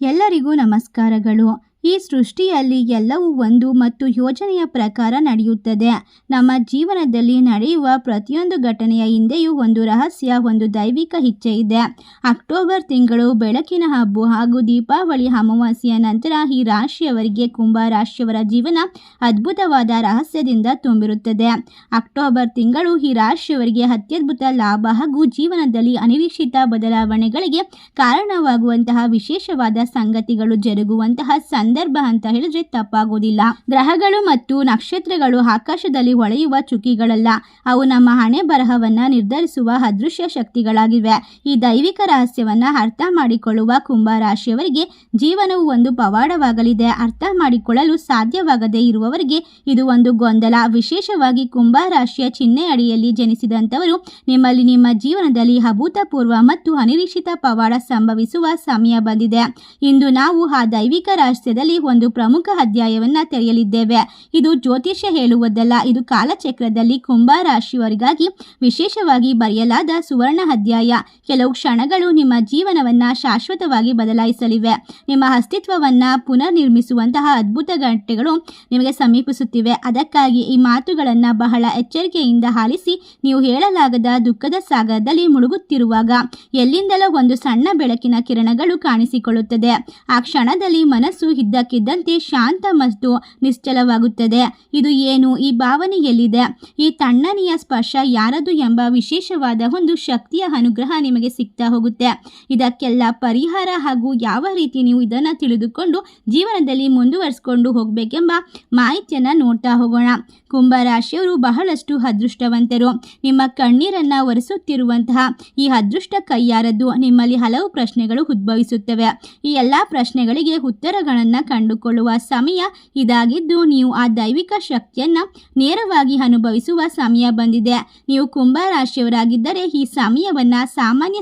ಎಲ್ಲರಿಗೂ ನಮಸ್ಕಾರಗಳು. ಈ ಸೃಷ್ಟಿಯಲ್ಲಿ ಎಲ್ಲವೂ ಒಂದು ಮತ್ತು ಯೋಜನೆಯ ಪ್ರಕಾರ ನಡೆಯುತ್ತದೆ. ನಮ್ಮ ಜೀವನದಲ್ಲಿ ನಡೆಯುವ ಪ್ರತಿಯೊಂದು ಘಟನೆಯ ಹಿಂದೆಯೂ ಒಂದು ರಹಸ್ಯ, ಒಂದು ದೈವಿಕ ಇಚ್ಛೆ ಇದೆ. ಅಕ್ಟೋಬರ್ ತಿಂಗಳು ಬೆಳಕಿನ ಹಬ್ಬ ಹಾಗೂ ದೀಪಾವಳಿ ಅಮಾವಾಸ್ಯೆಯ ನಂತರ ಈ ರಾಶಿಯವರಿಗೆ ಕುಂಭ ರಾಶಿಯವರ ಜೀವನ ಅದ್ಭುತವಾದ ರಹಸ್ಯದಿಂದ ತುಂಬಿರುತ್ತದೆ. ಅಕ್ಟೋಬರ್ ತಿಂಗಳು ಈ ರಾಶಿಯವರಿಗೆ ಅತ್ಯದ್ಭುತ ಲಾಭ ಹಾಗೂ ಜೀವನದಲ್ಲಿ ಅನಿರೀಕ್ಷಿತ ಬದಲಾವಣೆಗಳಿಗೆ ಕಾರಣವಾಗುವಂತಹ ವಿಶೇಷವಾದ ಸಂಗತಿಗಳು ಜರುಗುವಂತಹ ಸಂದರ್ಭ ಅಂತ ಹೇಳಿದ್ರೆ ತಪ್ಪಾಗುವುದಿಲ್ಲ ಗ್ರಹಗಳು ಮತ್ತು ನಕ್ಷತ್ರಗಳು ಆಕಾಶದಲ್ಲಿ ಹೊಳೆಯುವ ಚುಕ್ಕಿಗಳಲ್ಲ. ಅವು ನಮ್ಮ ಹಣೆ ಬರಹವನ್ನು ನಿರ್ಧರಿಸುವ ಅದೃಶ್ಯ ಶಕ್ತಿಗಳಾಗಿವೆ. ಈ ದೈವಿಕ ರಹಸ್ಯವನ್ನು ಅರ್ಥ ಮಾಡಿಕೊಳ್ಳುವ ಕುಂಭ ರಾಶಿಯವರಿಗೆ ಜೀವನವು ಒಂದು ಪವಾಡವಾಗಲಿದೆ. ಅರ್ಥ ಮಾಡಿಕೊಳ್ಳಲು ಸಾಧ್ಯವಾಗದೇ ಇರುವವರಿಗೆ ಇದು ಒಂದು ಗೊಂದಲ. ವಿಶೇಷವಾಗಿ ಕುಂಭ ರಾಶಿಯ ಚಿಹ್ನೆ ಅಡಿಯಲ್ಲಿ ಜನಿಸಿದಂಥವರು ನಿಮ್ಮಲ್ಲಿ ನಿಮ್ಮ ಜೀವನದಲ್ಲಿ ಅಭೂತಪೂರ್ವ ಮತ್ತು ಅನಿರೀಕ್ಷಿತ ಪವಾಡ ಸಂಭವಿಸುವ ಸಮಯ ಬಂದಿದೆ. ಇಂದು ನಾವು ಆ ದೈವಿಕ ರಹಸ್ಯದಲ್ಲಿ ಒಂದು ಪ್ರಮುಖ ಅಧ್ಯಾಯವನ್ನ ತೆರೆಯಲಿದ್ದೇವೆ. ಇದು ಜ್ಯೋತಿಷ್ಯ ಹೇಳುವುದಲ್ಲ, ಇದು ಕಾಲಚಕ್ರದಲ್ಲಿ ಕುಂಭ ರಾಶಿಯವರಿಗಾಗಿ ವಿಶೇಷವಾಗಿ ಬರೆಯಲಾದ ಸುವರ್ಣ ಅಧ್ಯಾಯ. ಕೆಲವು ಕ್ಷಣಗಳು ನಿಮ್ಮ ಜೀವನವನ್ನ ಶಾಶ್ವತವಾಗಿ ಬದಲಾಯಿಸಲಿವೆ. ನಿಮ್ಮ ಅಸ್ತಿತ್ವವನ್ನ ಪುನರ್ ನಿರ್ಮಿಸುವಂತಹ ಅದ್ಭುತ ಗಂಟೆಗಳು ನಿಮಗೆ ಸಮೀಪಿಸುತ್ತಿವೆ. ಅದಕ್ಕಾಗಿ ಈ ಮಾತುಗಳನ್ನ ಬಹಳ ಎಚ್ಚರಿಕೆಯಿಂದ ಆಲಿಸಿ, ನೀವು ಹೇಳಲಾಗದ ದುಃಖದ ಸಾಗರದಲ್ಲಿ ಮುಳುಗುತ್ತಿರುವಾಗ ಎಲ್ಲಿಂದಲೋ ಒಂದು ಸಣ್ಣ ಬೆಳಕಿನ ಕಿರಣಗಳು ಕಾಣಿಸಿಕೊಳ್ಳುತ್ತದೆ. ಆ ಕ್ಷಣದಲ್ಲಿ ಮನಸ್ಸು ಇದ್ದಕ್ಕಿದ್ದಂತೆ ಶಾಂತ ಮತ್ತು ನಿಶ್ಚಲವಾಗುತ್ತದೆ. ಇದು ಏನು? ಈ ಭಾವನೆ ಎಲ್ಲಿದೆ? ಈ ತಣ್ಣನೆಯ ಸ್ಪರ್ಶ ಯಾರದು ಎಂಬ ವಿಶೇಷವಾದ ಒಂದು ಶಕ್ತಿಯ ಅನುಗ್ರಹ ನಿಮಗೆ ಸಿಗ್ತಾ ಹೋಗುತ್ತೆ. ಇದಕ್ಕೆಲ್ಲ ಪರಿಹಾರ ಹಾಗೂ ಯಾವ ರೀತಿ ನೀವು ಇದನ್ನು ತಿಳಿದುಕೊಂಡು ಜೀವನದಲ್ಲಿ ಮುಂದುವರಿಸಿಕೊಂಡು ಹೋಗಬೇಕೆಂಬ ಮಾಹಿತಿಯನ್ನು ನೋಡ್ತಾ ಹೋಗೋಣ. ಕುಂಭರಾಶಿಯವರು ಬಹಳಷ್ಟು ಅದೃಷ್ಟವಂತರು. ನಿಮ್ಮ ಕಣ್ಣೀರನ್ನು ಒರೆಸುತ್ತಿರುವಂತಹ ಈ ಅದೃಷ್ಟ ಕೈಯಾರದ್ದು ನಿಮ್ಮಲ್ಲಿ ಹಲವು ಪ್ರಶ್ನೆಗಳು ಉದ್ಭವಿಸುತ್ತವೆ. ಈ ಎಲ್ಲ ಪ್ರಶ್ನೆಗಳಿಗೆ ಉತ್ತರಗಳನ್ನು ಕಂಡುಕೊಳ್ಳುವ ಸಮಯ ಇದಾಗಿದ್ದು ನೀವು ಆ ದೈವಿಕ ಶಕ್ತಿಯನ್ನ ನೇರವಾಗಿ ಅನುಭವಿಸುವ ಸಮಯ ಬಂದಿದೆ. ನೀವು ಕುಂಭ ರಾಶಿಯವರಾಗಿದ್ದರೆ ಈ ಸಮಯವನ್ನ ಸಾಮಾನ್ಯ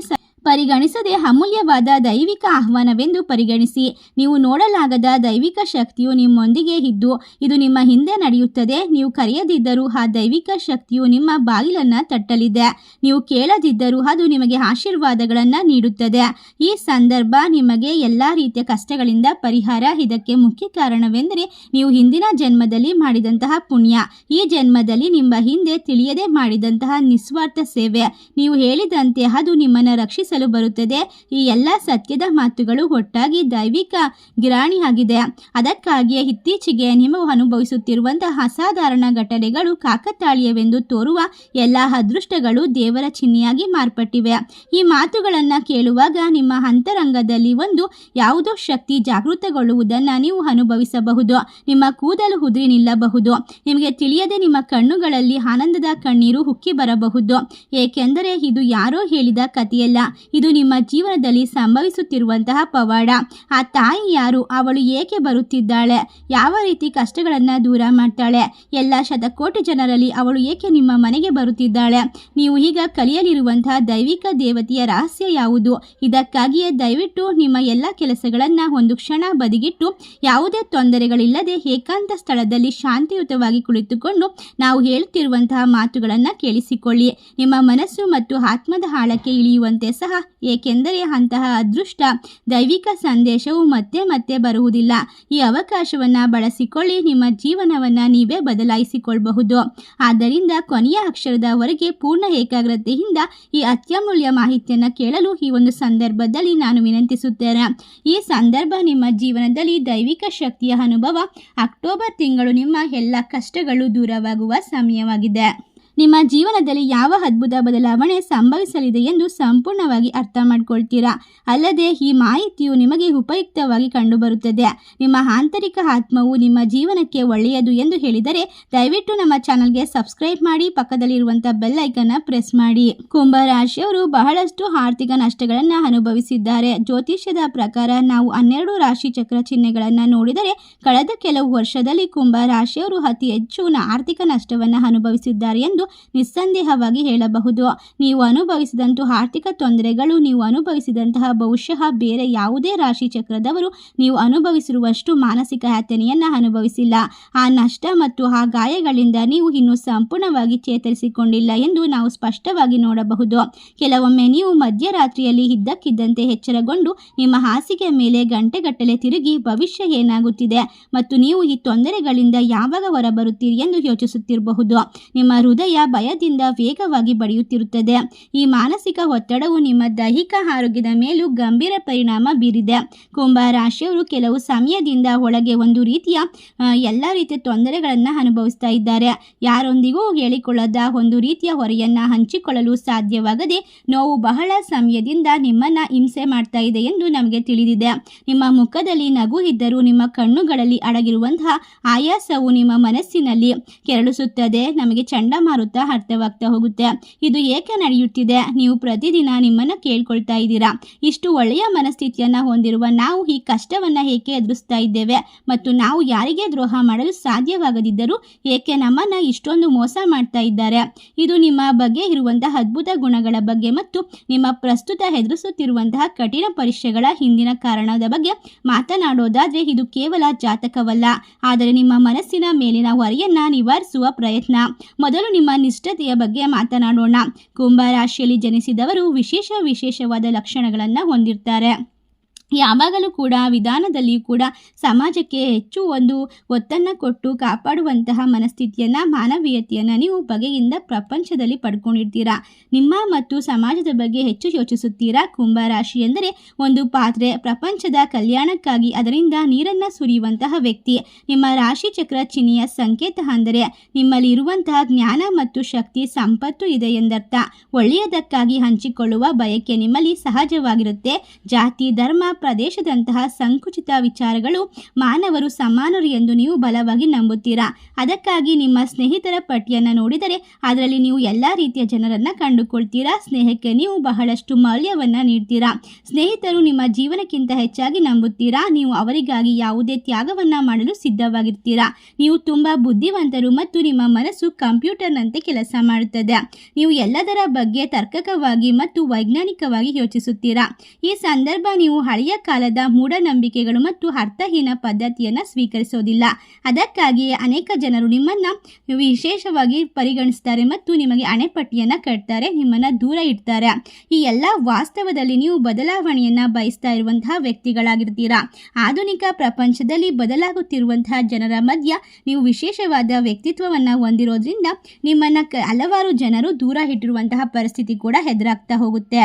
ಪರಿಗಣಿಸದೆ ಅಮೂಲ್ಯವಾದ ದೈವಿಕ ಆಹ್ವಾನವೆಂದು ಪರಿಗಣಿಸಿ ನೀವು ನೋಡಲಾಗದ ದೈವಿಕ ಶಕ್ತಿಯು ನಿಮ್ಮೊಂದಿಗೆ ಇದ್ದು ಇದು ನಿಮ್ಮ ಹಿಂದೆ ನಡೆಯುತ್ತದೆ. ನೀವು ಕರೆಯದಿದ್ದರೂ ಆ ದೈವಿಕ ಶಕ್ತಿಯು ನಿಮ್ಮ ಬಾಗಿಲನ್ನು ತಟ್ಟಲಿದೆ. ನೀವು ಕೇಳದಿದ್ದರೂ ಅದು ನಿಮಗೆ ಆಶೀರ್ವಾದಗಳನ್ನು ನೀಡುತ್ತದೆ. ಈ ಸಂದರ್ಭ ನಿಮಗೆ ಎಲ್ಲ ರೀತಿಯ ಕಷ್ಟಗಳಿಂದ ಪರಿಹಾರ. ಇದಕ್ಕೆ ಮುಖ್ಯ ಕಾರಣವೆಂದರೆ ನೀವು ಹಿಂದಿನ ಜನ್ಮದಲ್ಲಿ ಮಾಡಿದಂತಹ ಪುಣ್ಯ. ಈ ಜನ್ಮದಲ್ಲಿ ನಿಮ್ಮ ಹಿಂದೆ ತಿಳಿಯದೆ ಮಾಡಿದಂತಹ ನಿಸ್ವಾರ್ಥ ಸೇವೆ. ನೀವು ಹೇಳಿದಂತೆ ಅದು ನಿಮ್ಮನ್ನು ರಕ್ಷಿಸಲು ಬರುತ್ತದೆ. ಈ ಎಲ್ಲ ಸತ್ಯದ ಮಾತುಗಳು ಒಟ್ಟಾಗಿ ದೈವಿಕ ಗಿರಾಣಿಯಾಗಿದೆ. ಅದಕ್ಕಾಗಿಯೇ ಇತ್ತೀಚೆಗೆ ನೀವು ಅನುಭವಿಸುತ್ತಿರುವಂತಹ ಅಸಾಧಾರಣ ಘಟನೆಗಳು ಕಾಕತಾಳೀಯವೆಂದು ತೋರುವ ಎಲ್ಲ ಅದೃಷ್ಟಗಳು ದೇವರ ಚಿಹ್ನೆಯಾಗಿ ಮಾರ್ಪಟ್ಟಿವೆ. ಈ ಮಾತುಗಳನ್ನು ಕೇಳುವಾಗ ನಿಮ್ಮ ಅಂತರಂಗದಲ್ಲಿ ಒಂದು ಯಾವುದೋ ಶಕ್ತಿ ಜಾಗೃತಗೊಳ್ಳುವುದನ್ನು ನೀವು ಅನುಭವಿಸಬಹುದು. ನಿಮ್ಮ ಕೂದಲು ಉದುರಿ ನಿಲ್ಲಬಹುದು. ನಿಮಗೆ ತಿಳಿಯದೆ ನಿಮ್ಮ ಕಣ್ಣುಗಳಲ್ಲಿ ಆನಂದದ ಕಣ್ಣೀರು ಉಕ್ಕಿ ಬರಬಹುದು. ಏಕೆಂದರೆ ಇದು ಯಾರೋ ಹೇಳಿದ ಕಥೆಯಲ್ಲ. ಇದು ನಿಮ್ಮ ಜೀವನದಲ್ಲಿ ಸಂಭವಿಸುತ್ತಿರುವಂತಹ ಪವಾಡ. ಆ ತಾಯಿ ಯಾರು? ಅವಳು ಏಕೆ ಬರುತ್ತಿದ್ದಾಳೆ? ಯಾವ ರೀತಿ ಕಷ್ಟಗಳನ್ನು ದೂರ ಮಾಡ್ತಾಳೆ? ಎಲ್ಲ ಶತಕೋಟಿ ಜನರಲ್ಲಿ ಅವಳು ಏಕೆ ನಿಮ್ಮ ಮನೆಗೆ ಬರುತ್ತಿದ್ದಾಳೆ? ನೀವು ಈಗ ಕಲಿಯಲಿರುವಂತಹ ದೈವಿಕ ದೇವತೆಯ ರಹಸ್ಯ ಯಾವುದು? ಇದಕ್ಕಾಗಿಯೇ ದಯವಿಟ್ಟು ನಿಮ್ಮ ಎಲ್ಲ ಕೆಲಸಗಳನ್ನು ಒಂದು ಕ್ಷಣ ಬದಿಗಿಟ್ಟು, ಯಾವುದೇ ತೊಂದರೆಗಳಿಲ್ಲದೆ ಏಕಾಂತ ಸ್ಥಳದಲ್ಲಿ ಶಾಂತಿಯುತವಾಗಿ ಕುಳಿತುಕೊಂಡು ನಾವು ಹೇಳುತ್ತಿರುವಂತಹ ಮಾತುಗಳನ್ನು ಕೇಳಿಸಿಕೊಳ್ಳಿ. ನಿಮ್ಮ ಮನಸ್ಸು ಮತ್ತು ಆತ್ಮದ ಆಳಕ್ಕೆ ಇಳಿಯುವಂತೆ ಸಹ ಏಕೆಂದರೆ ಅಂತಹ ಅದೃಷ್ಟ ದೈವಿಕ ಸಂದೇಶವು ಮತ್ತೆ ಮತ್ತೆ ಬರುವುದಿಲ್ಲ. ಈ ಅವಕಾಶವನ್ನು ಬಳಸಿಕೊಳ್ಳಿ, ನಿಮ್ಮ ಜೀವನವನ್ನು ನೀವೇ ಬದಲಾಯಿಸಿಕೊಳ್ಳಬಹುದು. ಆದ್ದರಿಂದ ಕೊನೆಯ ಅಕ್ಷರದವರೆಗೆ ಪೂರ್ಣ ಏಕಾಗ್ರತೆಯಿಂದ ಈ ಅತ್ಯಮೂಲ್ಯ ಮಾಹಿತಿಯನ್ನು ಕೇಳಲು ಈ ಒಂದು ಸಂದರ್ಭದಲ್ಲಿ ನಾನು ವಿನಂತಿಸುತ್ತೇನೆ. ಈ ಸಂದರ್ಭ ನಿಮ್ಮ ಜೀವನದಲ್ಲಿ ದೈವಿಕ ಶಕ್ತಿಯ ಅನುಭವ ಅಕ್ಟೋಬರ್ ತಿಂಗಳು ನಿಮ್ಮ ಎಲ್ಲ ಕಷ್ಟಗಳು ದೂರವಾಗುವ ಸಮಯವಾಗಿದೆ. ನಿಮ್ಮ ಜೀವನದಲ್ಲಿ ಯಾವ ಅದ್ಭುತ ಬದಲಾವಣೆ ಸಂಭವಿಸಲಿದೆ ಎಂದು ಸಂಪೂರ್ಣವಾಗಿ ಅರ್ಥ ಮಾಡಿಕೊಳ್ತೀರಾ? ಅಲ್ಲದೆ ಈ ಮಾಹಿತಿಯು ನಿಮಗೆ ಉಪಯುಕ್ತವಾಗಿ ಕಂಡುಬರುತ್ತದೆ. ನಿಮ್ಮ ಆಂತರಿಕ ಆತ್ಮವು ನಿಮ್ಮ ಜೀವನಕ್ಕೆ ಒಳ್ಳೆಯದು ಎಂದು ಹೇಳಿದರೆ ದಯವಿಟ್ಟು ನಮ್ಮ ಚಾನಲ್ಗೆ ಸಬ್ಸ್ಕ್ರೈಬ್ ಮಾಡಿ, ಪಕ್ಕದಲ್ಲಿರುವಂಥ ಬೆಲ್ ಐಕನ್ನ ಪ್ರೆಸ್ ಮಾಡಿ. ಕುಂಭರಾಶಿಯವರು ಬಹಳಷ್ಟು ಆರ್ಥಿಕ ನಷ್ಟಗಳನ್ನು ಅನುಭವಿಸಿದ್ದಾರೆ. ಜ್ಯೋತಿಷ್ಯದ ಪ್ರಕಾರ ನಾವು ಹನ್ನೆರಡು ರಾಶಿ ಚಕ್ರ ಚಿಹ್ನೆಗಳನ್ನು ನೋಡಿದರೆ ಕಳೆದ ಕೆಲವು ವರ್ಷದಲ್ಲಿ ಕುಂಭ ರಾಶಿಯವರು ಅತಿ ಹೆಚ್ಚು ಆರ್ಥಿಕ ನಷ್ಟವನ್ನು ಅನುಭವಿಸಿದ್ದಾರೆ ಎಂದು ನಿಸ್ಸಂದೇಹವಾಗಿ ಹೇಳಬಹುದು. ನೀವು ಅನುಭವಿಸಿದಂತಹ ಆರ್ಥಿಕ ತೊಂದರೆಗಳು, ನೀವು ಅನುಭವಿಸಿದಂತಹ ಬಹುಶಃ ಬೇರೆ ಯಾವುದೇ ರಾಶಿ ಚಕ್ರದವರು ನೀವು ಅನುಭವಿಸಿರುವಷ್ಟು ಮಾನಸಿಕ ಯಾತನೆಯನ್ನು ಅನುಭವಿಸಿಲ್ಲ. ಆ ನಷ್ಟ ಮತ್ತು ಆ ಗಾಯಗಳಿಂದ ನೀವು ಇನ್ನೂ ಸಂಪೂರ್ಣವಾಗಿ ಚೇತರಿಸಿಕೊಂಡಿಲ್ಲ ಎಂದು ನಾವು ಸ್ಪಷ್ಟವಾಗಿ ನೋಡಬಹುದು. ಕೆಲವೊಮ್ಮೆ ನೀವು ಮಧ್ಯರಾತ್ರಿಯಲ್ಲಿ ಇದ್ದಕ್ಕಿದ್ದಂತೆ ಎಚ್ಚರಗೊಂಡು ನಿಮ್ಮ ಹಾಸಿಗೆ ಮೇಲೆ ಗಂಟೆಗಟ್ಟಲೆ ತಿರುಗಿ ಭವಿಷ್ಯ ಏನಾಗುತ್ತಿದೆ ಮತ್ತು ನೀವು ಈ ತೊಂದರೆಗಳಿಂದ ಯಾವಾಗ ಹೊರಬರುತ್ತೀರಿ ಎಂದು ಯೋಚಿಸುತ್ತಿರಬಹುದು. ನಿಮ್ಮ ಹೃದಯ ಭಯದಿಂದ ವೇಗವಾಗಿ ಬಡಿಯುತ್ತಿರುತ್ತದೆ. ಈ ಮಾನಸಿಕ ಒತ್ತಡವು ನಿಮ್ಮ ದೈಹಿಕ ಆರೋಗ್ಯದ ಮೇಲೂ ಗಂಭೀರ ಪರಿಣಾಮ ಬೀರಿದೆ. ಕುಂಭ ರಾಶಿಯವರು ಕೆಲವು ಸಮಯದಿಂದ ಒಳಗೆ ಒಂದು ರೀತಿಯ ಎಲ್ಲ ರೀತಿಯ ತೊಂದರೆಗಳನ್ನು ಅನುಭವಿಸ್ತಾ ಇದ್ದಾರೆ. ಯಾರೊಂದಿಗೂ ಹೇಳಿಕೊಳ್ಳದ ಒಂದು ರೀತಿಯ ಹೊರೆಯನ್ನು ಹಂಚಿಕೊಳ್ಳಲು ಸಾಧ್ಯವಾಗದೆ ನೋವು ಬಹಳ ಸಮಯದಿಂದ ನಿಮ್ಮನ್ನ ಹಿಂಸೆ ಮಾಡ್ತಾ ಇದೆ ಎಂದು ನಮಗೆ ತಿಳಿದಿದೆ. ನಿಮ್ಮ ಮುಖದಲ್ಲಿ ನಗು ಇದ್ದರೂ ನಿಮ್ಮ ಕಣ್ಣುಗಳಲ್ಲಿ ಅಡಗಿರುವಂತಹ ಆಯಾಸವು ನಿಮ್ಮ ಮನಸ್ಸಿನಲ್ಲಿ ಕೆರಳಿಸುತ್ತದೆ. ನಮಗೆ ಚಂಡಮಾರುತ ಅರ್ಥವಾಗ್ತಾ ಹೋಗುತ್ತೆ. ಇದು ಏಕೆ ನಡೆಯುತ್ತಿದೆ? ನೀವು ಪ್ರತಿದಿನ ನಿಮ್ಮನ್ನ ಕೇಳ್ಕೊಳ್ತಾ ಇದ್ದೀರಾ? ಇಷ್ಟು ಒಳ್ಳೆಯ ಮನಸ್ಥಿತಿಯನ್ನ ಹೊಂದಿರುವ ನಾವು ಈ ಕಷ್ಟವನ್ನ ಏಕೆ ಎದುರಿಸ್ತಾ ಇದ್ದೇವೆ? ಮತ್ತು ನಾವು ಯಾರಿಗೆ ದ್ರೋಹ ಮಾಡಲು ಸಾಧ್ಯವಾಗದಿದ್ದರೂ ಏಕೆ ನಮ್ಮನ್ನ ಇಷ್ಟೊಂದು ಮೋಸ ಮಾಡ್ತಾ ಇದ್ದಾರೆ? ಇದು ನಿಮ್ಮ ಬಗ್ಗೆ ಇರುವಂತಹ ಅದ್ಭುತ ಗುಣಗಳ ಬಗ್ಗೆ ಮತ್ತು ನಿಮ್ಮ ಪ್ರಸ್ತುತ ಎದುರಿಸುತ್ತಿರುವಂತಹ ಕಠಿಣ ಪರೀಕ್ಷೆಗಳ ಹಿಂದಿನ ಕಾರಣದ ಬಗ್ಗೆ ಮಾತನಾಡೋದಾದ್ರೆ ಇದು ಕೇವಲ ಜಾತಕವಲ್ಲ. ಆದರೆ ನಿಮ್ಮ ಮನಸ್ಸಿನ ಮೇಲಿನ ಹೊರೆಯನ್ನ ನಿವಾರಿಸುವ ಪ್ರಯತ್ನ. ಮೊದಲು ನಿಮ್ಮ ನಿಷ್ಠತೆಯ ಬಗ್ಗೆ ಮಾತನಾಡೋಣ. ಕುಂಭ ರಾಶಿಯಲ್ಲಿ ಜನಿಸಿದವರು ವಿಶೇಷ ವಿಶೇಷವಾದ ಲಕ್ಷಣಗಳನ್ನು ಹೊಂದಿರ್ತಾರೆ. ಯಾವಾಗಲೂ ಕೂಡ ವಿಧಾನದಲ್ಲಿಯೂ ಕೂಡ ಸಮಾಜಕ್ಕೆ ಹೆಚ್ಚು ಒಂದು ಒತ್ತನ್ನು ಕೊಟ್ಟು ಕಾಪಾಡುವಂತಹ ಮನಸ್ಥಿತಿಯನ್ನು, ಮಾನವೀಯತೆಯನ್ನು ನೀವು ಬಗೆಯಿಂದ ಪ್ರಪಂಚದಲ್ಲಿ ಪಡ್ಕೊಂಡಿರ್ತೀರಾ? ನಿಮ್ಮ ಮತ್ತು ಸಮಾಜದ ಬಗ್ಗೆ ಹೆಚ್ಚು ಯೋಚಿಸುತ್ತೀರಾ? ಕುಂಭ ರಾಶಿ ಎಂದರೆ ಒಂದು ಪಾತ್ರೆ. ಪ್ರಪಂಚದ ಕಲ್ಯಾಣಕ್ಕಾಗಿ ಅದರಿಂದ ನೀರನ್ನು ಸುರಿಯುವಂತಹ ವ್ಯಕ್ತಿ. ನಿಮ್ಮ ರಾಶಿ ಚಕ್ರ ಚಿಹ್ನೆಯ ಸಂಕೇತ ಅಂದರೆ ನಿಮ್ಮಲ್ಲಿ ಇರುವಂತಹ ಜ್ಞಾನ ಮತ್ತು ಶಕ್ತಿ ಸಂಪತ್ತು ಇದೆ ಎಂದರ್ಥ. ಒಳ್ಳೆಯದಕ್ಕಾಗಿ ಹಂಚಿಕೊಳ್ಳುವ ಬಯಕೆ ನಿಮ್ಮಲ್ಲಿ ಸಹಜವಾಗಿರುತ್ತೆ. ಜಾತಿ, ಧರ್ಮ ಪ್ರದೇಶದಂತಹ ಸಂಕುಚಿತ ವಿಚಾರಗಳು ಮಾನವರು ಸಮಾನರು ಎಂದು ನೀವು ಬಲವಾಗಿ ನಂಬುತ್ತೀರಾ? ಅದಕ್ಕಾಗಿ ನಿಮ್ಮ ಸ್ನೇಹಿತರ ಪಟ್ಟಿಯನ್ನು ನೋಡಿದರೆ ಅದರಲ್ಲಿ ನೀವು ಎಲ್ಲ ರೀತಿಯ ಜನರನ್ನು ಕಂಡುಕೊಳ್ತೀರಾ? ಸ್ನೇಹಕ್ಕೆ ನೀವು ಬಹಳಷ್ಟು ಮೌಲ್ಯವನ್ನು ನೀಡ್ತೀರಾ? ಸ್ನೇಹಿತರು ನಿಮ್ಮ ಜೀವನಕ್ಕಿಂತ ಹೆಚ್ಚಾಗಿ ನಂಬುತ್ತೀರಾ? ನೀವು ಅವರಿಗಾಗಿ ಯಾವುದೇ ತ್ಯಾಗವನ್ನು ಮಾಡಲು ಸಿದ್ಧವಾಗಿರ್ತೀರಾ? ನೀವು ತುಂಬ ಬುದ್ಧಿವಂತರು ಮತ್ತು ನಿಮ್ಮ ಮನಸ್ಸು ಕಂಪ್ಯೂಟರ್ನಂತೆ ಕೆಲಸ ಮಾಡುತ್ತದೆ. ನೀವು ಎಲ್ಲದರ ಬಗ್ಗೆ ತರ್ಕಕವಾಗಿ ಮತ್ತು ವೈಜ್ಞಾನಿಕವಾಗಿ ಯೋಚಿಸುತ್ತೀರಾ? ಈ ಸಂದರ್ಭ ನೀವು ಹಳೆಯ ಕಾಲದ ಮೂಢನಂಬಿಕೆಗಳು ಮತ್ತು ಅರ್ಥಹೀನ ಪದ್ಧತಿಯನ್ನು ಸ್ವೀಕರಿಸೋದಿಲ್ಲ. ಅದಕ್ಕಾಗಿಯೇ ಅನೇಕ ಜನರು ನಿಮ್ಮನ್ನು ವಿಶೇಷವಾಗಿ ಪರಿಗಣಿಸ್ತಾರೆ ಮತ್ತು ನಿಮಗೆ ಅಣೆಪಟ್ಟಿಯನ್ನು ಕಟ್ತಾರೆ, ನಿಮ್ಮನ್ನು ದೂರ ಇಡ್ತಾರೆ. ಈ ಎಲ್ಲ ವಾಸ್ತವದಲ್ಲಿ ನೀವು ಬದಲಾವಣೆಯನ್ನು ಬಯಸ್ತಾ ಇರುವಂತಹ ವ್ಯಕ್ತಿಗಳಾಗಿರ್ತೀರಾ? ಆಧುನಿಕ ಪ್ರಪಂಚದಲ್ಲಿ ಬದಲಾಗುತ್ತಿರುವಂತಹ ಜನರ ಮಧ್ಯ ನೀವು ವಿಶೇಷವಾದ ವ್ಯಕ್ತಿತ್ವವನ್ನು ಹೊಂದಿರೋದ್ರಿಂದ ನಿಮ್ಮನ್ನು ಹಲವಾರು ಜನರು ದೂರ ಇಟ್ಟಿರುವಂತಹ ಪರಿಸ್ಥಿತಿ ಕೂಡ ಎದುರಾಗ್ತಾ ಹೋಗುತ್ತೆ.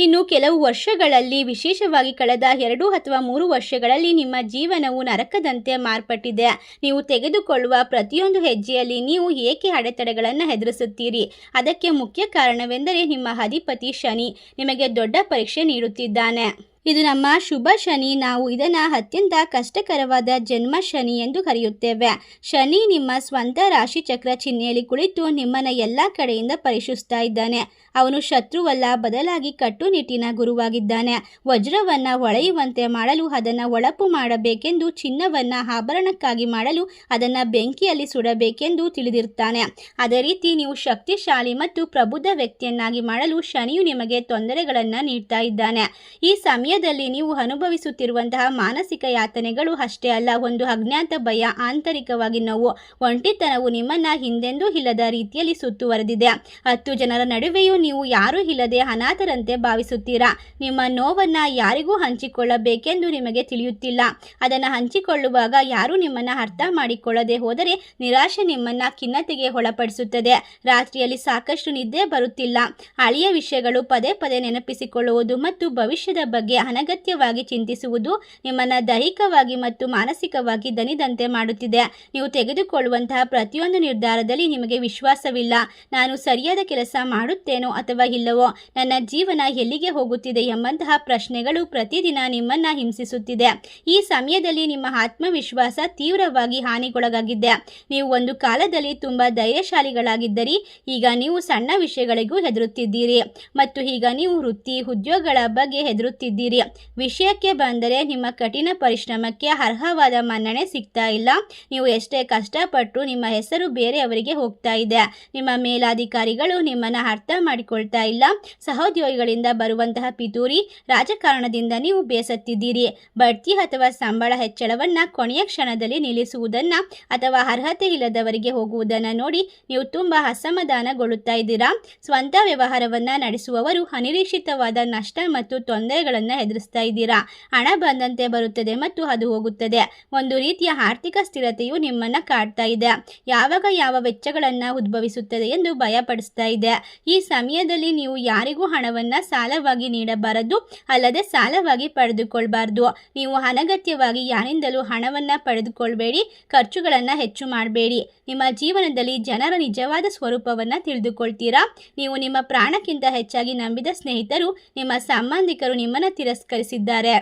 ಇನ್ನು ಕೆಲವು ವರ್ಷಗಳಲ್ಲಿ, ವಿಶೇಷವಾಗಿ ಕಳೆದ ಎರಡು ಅಥವಾ ಮೂರು ವರ್ಷಗಳಲ್ಲಿ ನಿಮ್ಮ ಜೀವನವು ನರಕದಂತೆ ಮಾರ್ಪಟ್ಟಿದೆ. ನೀವು ತೆಗೆದುಕೊಳ್ಳುವ ಪ್ರತಿಯೊಂದು ಹೆಜ್ಜೆಯಲ್ಲಿ ನೀವು ಏಕೆ ಅಡೆತಡೆಗಳನ್ನು ಎದುರಿಸುತ್ತೀರಿ? ಅದಕ್ಕೆ ಮುಖ್ಯ ಕಾರಣವೆಂದರೆ ನಿಮ್ಮ ಅಧಿಪತಿ ಶನಿ ನಿಮಗೆ ದೊಡ್ಡ ಪರೀಕ್ಷೆ ನೀಡುತ್ತಿದ್ದಾನೆ. ಇದು ನಮ್ಮ ಶುಭ ಶನಿ. ನಾವು ಇದನ್ನ ಅತ್ಯಂತ ಕಷ್ಟಕರವಾದ ಜನ್ಮ ಶನಿ ಎಂದು ಕರೆಯುತ್ತೇವೆ. ಶನಿ ನಿಮ್ಮ ಸ್ವಂತ ರಾಶಿ ಚಕ್ರ ಚಿಹ್ನೆಯಲ್ಲಿ ಕುಳಿತು ನಿಮ್ಮನ್ನ ಎಲ್ಲ ಕಡೆಯಿಂದ ಪರೀಕ್ಷಿಸ್ತಾ ಇದ್ದಾನೆ. ಅವನು ಶತ್ರುವಲ್ಲ, ಬದಲಾಗಿ ಕಟ್ಟುನಿಟ್ಟಿನ ಗುರುವಾಗಿದ್ದಾನೆ. ವಜ್ರವನ್ನ ಹೊಳೆಯುವಂತೆ ಮಾಡಲು ಅದನ್ನ ಒಳಪು ಮಾಡಬೇಕೆಂದು, ಚಿನ್ನವನ್ನ ಆಭರಣಕ್ಕಾಗಿ ಮಾಡಲು ಅದನ್ನ ಬೆಂಕಿಯಲ್ಲಿ ಸುಡಬೇಕೆಂದು ತಿಳಿದಿರ್ತಾನೆ. ಅದೇ ರೀತಿ ನೀವು ಶಕ್ತಿಶಾಲಿ ಮತ್ತು ಪ್ರಬುದ್ಧ ವ್ಯಕ್ತಿಯನ್ನಾಗಿ ಮಾಡಲು ಶನಿಯು ನಿಮಗೆ ತೊಂದರೆಗಳನ್ನು ನೀಡ್ತಾ ಇದ್ದಾನೆ. ಈ ಸಮಯದಲ್ಲಿ ನೀವು ಅನುಭವಿಸುತ್ತಿರುವಂತಹ ಮಾನಸಿಕ ಯಾತನೆಗಳು ಅಷ್ಟೇ ಅಲ್ಲ, ಒಂದು ಅಜ್ಞಾತ ಭಯ, ಆಂತರಿಕವಾಗಿ ನೋವು, ಒಂಟಿತನವು ನಿಮ್ಮನ್ನ ಹಿಂದೆಂದೂ ಇಲ್ಲದ ರೀತಿಯಲ್ಲಿ ಸುತ್ತುವರೆದಿದೆ. ಹತ್ತು ಜನರ ನಡುವೆಯೂ ನೀವು ಯಾರೂ ಇಲ್ಲದೆ ಅನಾಥರಂತೆ ಭಾವಿಸುತ್ತೀರಾ? ನಿಮ್ಮ ನೋವನ್ನ ಯಾರಿಗೂ ಹಂಚಿಕೊಳ್ಳಬೇಕೆಂದು ನಿಮಗೆ ತಿಳಿಯುತ್ತಿಲ್ಲ. ಅದನ್ನು ಹಂಚಿಕೊಳ್ಳುವಾಗ ಯಾರೂ ನಿಮ್ಮನ್ನ ಅರ್ಥ ಮಾಡಿಕೊಳ್ಳದೆ ಹೋದರೆ ನಿರಾಶೆ ನಿಮ್ಮನ್ನ ಖಿನ್ನತೆಗೆ ಒಳಪಡಿಸುತ್ತದೆ. ರಾತ್ರಿಯಲ್ಲಿ ಸಾಕಷ್ಟು ನಿದ್ದೆ ಬರುತ್ತಿಲ್ಲ. ಹಳೆಯ ವಿಷಯಗಳು ಪದೇ ಪದೇ ನೆನಪಿಸಿಕೊಳ್ಳುವುದು ಮತ್ತು ಭವಿಷ್ಯದ ಬಗ್ಗೆ ಅನಗತ್ಯವಾಗಿ ಚಿಂತಿಸುವುದು ನಿಮ್ಮನ್ನ ದೈಹಿಕವಾಗಿ ಮತ್ತು ಮಾನಸಿಕವಾಗಿ ದನಿದಂತೆ ಮಾಡುತ್ತಿದೆ. ನೀವು ತೆಗೆದುಕೊಳ್ಳುವಂತಹ ಪ್ರತಿಯೊಂದು ನಿರ್ಧಾರದಲ್ಲಿ ನಿಮಗೆ ವಿಶ್ವಾಸವಿಲ್ಲ. ನಾನು ಸರಿಯಾದ ಕೆಲಸ ಮಾಡುತ್ತೇನೋ ಅಥವಾ ಇಲ್ಲವೋ, ನನ್ನ ಜೀವನ ಎಲ್ಲಿಗೆ ಹೋಗುತ್ತಿದೆ ಎಂಬಂತಹ ಪ್ರಶ್ನೆಗಳು ಪ್ರತಿದಿನ ನಿಮ್ಮನ್ನ ಹಿಂಸಿಸುತ್ತಿದೆ. ಈ ಸಮಯದಲ್ಲಿ ನಿಮ್ಮ ಆತ್ಮವಿಶ್ವಾಸ ತೀವ್ರವಾಗಿ ಹಾನಿಗೊಳಗಾಗಿದೆ. ನೀವು ಒಂದು ಕಾಲದಲ್ಲಿ ತುಂಬಾ ಧೈರ್ಯಶಾಲಿಗಳಾಗಿದ್ದರಿ, ಈಗ ನೀವು ಸಣ್ಣ ವಿಷಯಗಳಿಗೂ ಹೆದರುತ್ತಿದ್ದೀರಿ. ಮತ್ತು ಈಗ ನೀವು ವೃತ್ತಿ, ಉದ್ಯೋಗಗಳ ಬಗ್ಗೆ ಹೆದರುತ್ತಿದ್ದೀರಿ. ವಿಷಯಕ್ಕೆ ಬಂದರೆ ನಿಮ್ಮ ಕಠಿಣ ಪರಿಶ್ರಮಕ್ಕೆ ಅರ್ಹವಾದ ಮನ್ನಣೆ ಸಿಗ್ತಾ ಇಲ್ಲ. ನೀವು ಎಷ್ಟೇ ಕಷ್ಟಪಟ್ಟು ನಿಮ್ಮ ಹೆಸರು ಬೇರೆಯವರಿಗೆ ಹೋಗ್ತಾ ಇದೆ. ನಿಮ್ಮ ಮೇಲಾಧಿಕಾರಿಗಳು ನಿಮ್ಮನ್ನು ಅರ್ಥ ಮಾಡಿಕೊಳ್ತಾ ಇಲ್ಲ. ಸಹೋದ್ಯೋಗಿಗಳಿಂದ ಬರುವಂತಹ ಪಿತೂರಿ ರಾಜಕಾರಣದಿಂದ ನೀವು ಬೇಸತ್ತಿದ್ದೀರಿ. ಬಡ್ತಿ ಅಥವಾ ಸಂಬಳ ಹೆಚ್ಚಳವನ್ನು ಕೊನೆಯ ಕ್ಷಣದಲ್ಲಿ ನಿಲ್ಲಿಸುವುದನ್ನು ಅಥವಾ ಅರ್ಹತೆ ಇಲ್ಲದವರಿಗೆ ಹೋಗುವುದನ್ನು ನೋಡಿ ನೀವು ತುಂಬ ಅಸಮಾಧಾನಗೊಳ್ಳುತ್ತಾ ಇದ್ದೀರಾ. ಸ್ವಂತ ವ್ಯವಹಾರವನ್ನು ನಡೆಸುವವರು ಅನಿರೀಕ್ಷಿತವಾದ ನಷ್ಟ ಮತ್ತು ತೊಂದರೆಗಳನ್ನು ಎದುರಿಸ್ತಾ ಇದ್ದೀರಾ? ಹಣ ಬಂದಂತೆ ಬರುತ್ತದೆ ಮತ್ತು ಅದು ಹೋಗುತ್ತದೆ. ಒಂದು ರೀತಿಯ ಆರ್ಥಿಕ ಸ್ಥಿರತೆಯು ನಿಮ್ಮನ್ನ ಕಾಡ್ತಾ ಇದೆ. ಯಾವಾಗ ಯಾವ ವೆಚ್ಚಗಳನ್ನು ಉದ್ಭವಿಸುತ್ತದೆ ಎಂದು ಭಯಪಡಿಸ್ತಾ ಇದೆ. ಈ ಸಮಯದಲ್ಲಿ ನೀವು ಯಾರಿಗೂ ಹಣವನ್ನು ಸಾಲವಾಗಿ ನೀಡಬಾರದು, ಅಲ್ಲದೆ ಸಾಲವಾಗಿ ಪಡೆದುಕೊಳ್ಬಾರ್ದು. ನೀವು ಅನಗತ್ಯವಾಗಿ ಯಾರಿಂದಲೂ ಹಣವನ್ನು ಪಡೆದುಕೊಳ್ಬೇಡಿ, ಖರ್ಚುಗಳನ್ನು ಹೆಚ್ಚು ಮಾಡಬೇಡಿ. ನಿಮ್ಮ ಜೀವನದಲ್ಲಿ ಜನರ ನಿಜವಾದ ಸ್ವರೂಪವನ್ನು ತಿಳಿದುಕೊಳ್ತೀರಾ? ನೀವು ನಿಮ್ಮ ಪ್ರಾಣಕ್ಕಿಂತ ಹೆಚ್ಚಾಗಿ ನಂಬಿದ ಸ್ನೇಹಿತರು, ನಿಮ್ಮ ಸಂಬಂಧಿಕರು ನಿಮ್ಮನ್ನು ತಿರಸ್ಕರಿಸಿದ್ದಾರೆ.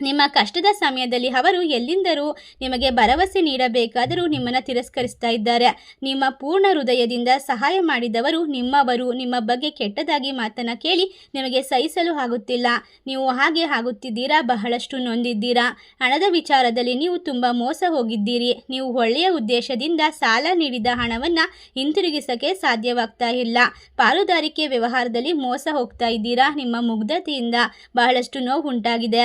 ನಿಮ್ಮ ಕಷ್ಟದ ಸಮಯದಲ್ಲಿ ಅವರು ಎಲ್ಲಿಂದರೂ ನಿಮಗೆ ಭರವಸೆ ನೀಡಬೇಕಾದರೂ ನಿಮ್ಮನ್ನು ತಿರಸ್ಕರಿಸ್ತಾ ಇದ್ದಾರೆ. ನಿಮ್ಮ ಪೂರ್ಣ ಹೃದಯದಿಂದ ಸಹಾಯ ಮಾಡಿದವರು ನಿಮ್ಮವರು. ನಿಮ್ಮ ಬಗ್ಗೆ ಕೆಟ್ಟದಾಗಿ ಮಾತನ್ನು ಕೇಳಿ ನಿಮಗೆ ಸಹಿಸಲು ಆಗುತ್ತಿಲ್ಲ. ನೀವು ಹಾಗೆ ಆಗುತ್ತಿದ್ದೀರಾ? ಬಹಳಷ್ಟು ನೊಂದಿದ್ದೀರಾ? ಹಣದ ವಿಚಾರದಲ್ಲಿ ನೀವು ತುಂಬ ಮೋಸ ಹೋಗಿದ್ದೀರಿ. ನೀವು ಒಳ್ಳೆಯ ಉದ್ದೇಶದಿಂದ ಸಾಲ ನೀಡಿದ ಹಣವನ್ನು ಹಿಂತಿರುಗಿಸಕ್ಕೆ ಸಾಧ್ಯವಾಗ್ತಾ ಇಲ್ಲ. ಪಾಲುದಾರಿಕೆ ವ್ಯವಹಾರದಲ್ಲಿ ಮೋಸ ಹೋಗ್ತಾ ಇದ್ದೀರಾ? ನಿಮ್ಮ ಮುಗ್ಧತೆಯಿಂದ ಬಹಳಷ್ಟು ನೋವು ಉಂಟಾಗಿದೆ.